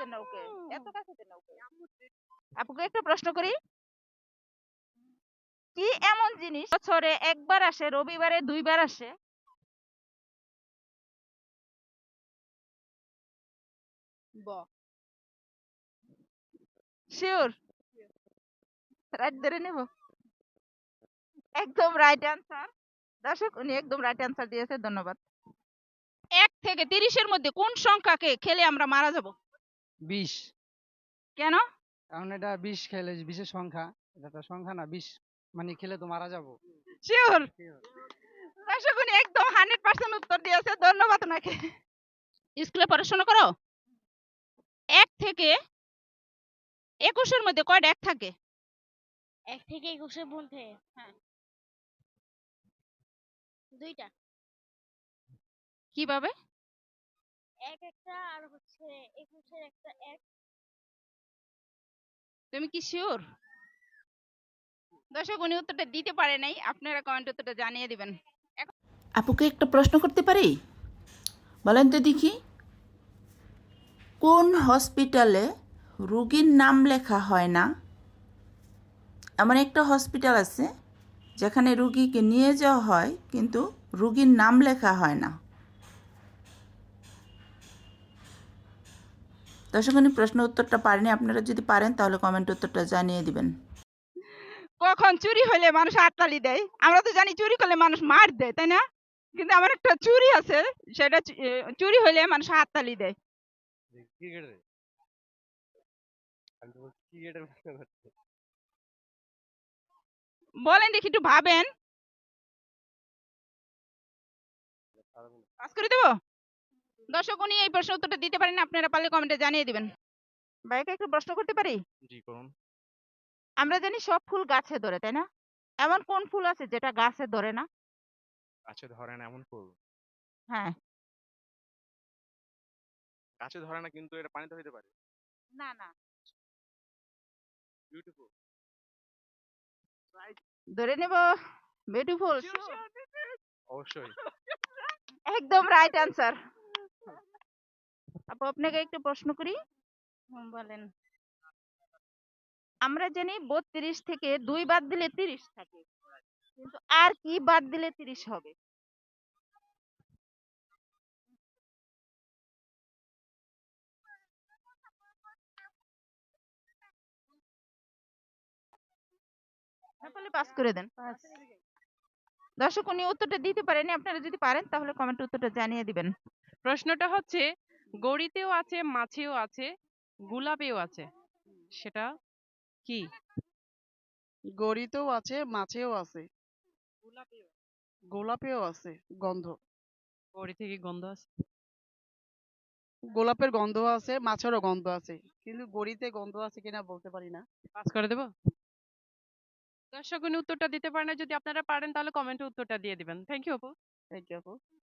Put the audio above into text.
কাছেতে নৌকে। এত কাছেতে নৌকে। আপুকে একটা প্রশ্ন করি? কি এমন জিনিস বছরে একবার আসে রবিবারে দুইবার আসে? ব। শিওর রাইট ধরে নেব? একদম রাইট অ্যান্সার দর্শক উনি একদম রাইট অ্যান্সার দিয়েছে ধন্যবাদ। এক থেকে তিরিশের মধ্যে কোন সংখ্যাকে খেলে আমরা মারা যাব? বিশ। কেন? কারণ এটা বিষ খেলে বিশের সংখ্যা। এটা তো সংখ্যা না বিষ মানে খেলে তো মারা যাব। শিওর একদম হান্ড্রেড পার্সেন্ট উত্তর দিয়েছে ধন্যবাদ ওনাকে। স্কুলে পড়াশোনা করো? এক থেকে একুশের মধ্যে কয়টা এক থাকে? এক থেকে একুশের মধ্যে হ্যাঁ। দুইটা। কীভাবে? এক একটা আর হচ্ছে একুশের একটা এক। তুমি কি শিওর দর্শক উনি উত্তরটা দিতে পারে নাই। আপনারা কমেন্ট উত্তরটা জানিয়ে দিবেন। আপুকে একটা প্রশ্ন করতে পারি? বলেন তো দেখি। কোন হসপিটালে রুগীর নাম লেখা হয় না? এমন একটা হসপিটাল আছে যেখানে রুগীকে নিয়ে যাওয়া হয় কিন্তু রুগীর নাম লেখা হয় না। দর্শকনি প্রশ্ন উত্তরটা পারেনি আপনারা যদি পারেন তাহলে কমেন্ট উত্তরটা জানিয়ে দিবেন। কখন চুরি হলে মানুষ হাততালি দেয়? আমরা তো জানি চুরি করলে মানুষ মার দেয় তাই না? কিন্তু আমার একটা চুরি আছে সেটা চুরি হলে মানুষ হাততালি দেয়। বলেন দেখি একটু ভাবেন। পাস করে দেবো? দর্শক উনি এই প্রশ্ন উত্তরটা দিতে পারেন আপনারা পারলে কমেন্টে জানিয়ে দিবেন। ভাইকে একটু প্রশ্ন করতে পারি? জি করুন। আমরা জানি সব ফুল গাছে ধরে তাই না? এমন কোন ফুল আছে যেটা গাছে ধরে না? গাছে ধরে না এমন ফুল? হ্যাঁ। গাছে ধরে না কিন্তু এটা পানিতে হইতে পারে? না না। বিউটিফুল ধরে নেব। বিউটিফুল অবশ্যই। একদম রাইট অ্যান্সার আপু আপনাকে একটু প্রশ্ন করি। বলেন। আমরা জানি বত্রিশ থেকে দুই বাদ দিলে তিরিশ থাকে। কিন্তু আর কি বাদ দিলে তিরিশ হবে? তাহলে পাস করে দেন। দর্শক উনি উত্তরটা দিতে পারেনি। আপনারা যদি পারেন তাহলে কমেন্ট উত্তরটা জানিয়ে দিবেন। প্রশ্নটা হচ্ছে গড়িতেও আছে মাছেও আছে গোলাপেও আছে। সেটা কি? গড়িতেও আছে মাছেও আছে। গোলাপেও আছে। গন্ধ। গড়ি থেকে গন্ধ আছে গোলাপের গন্ধ আছে মাছেরও গন্ধ আছে। কিন্তু গড়িতে গন্ধ আছে কিনা বলতে পারি না। পাস করে দেবো? দর্শক উনি উত্তরটা দিতে পারে না। যদি আপনারা পারেন তাহলে কমেন্টে উত্তরটা দিয়ে দিবেন। থ্যাংক ইউ আপু। থ্যাংক ইউ আপু।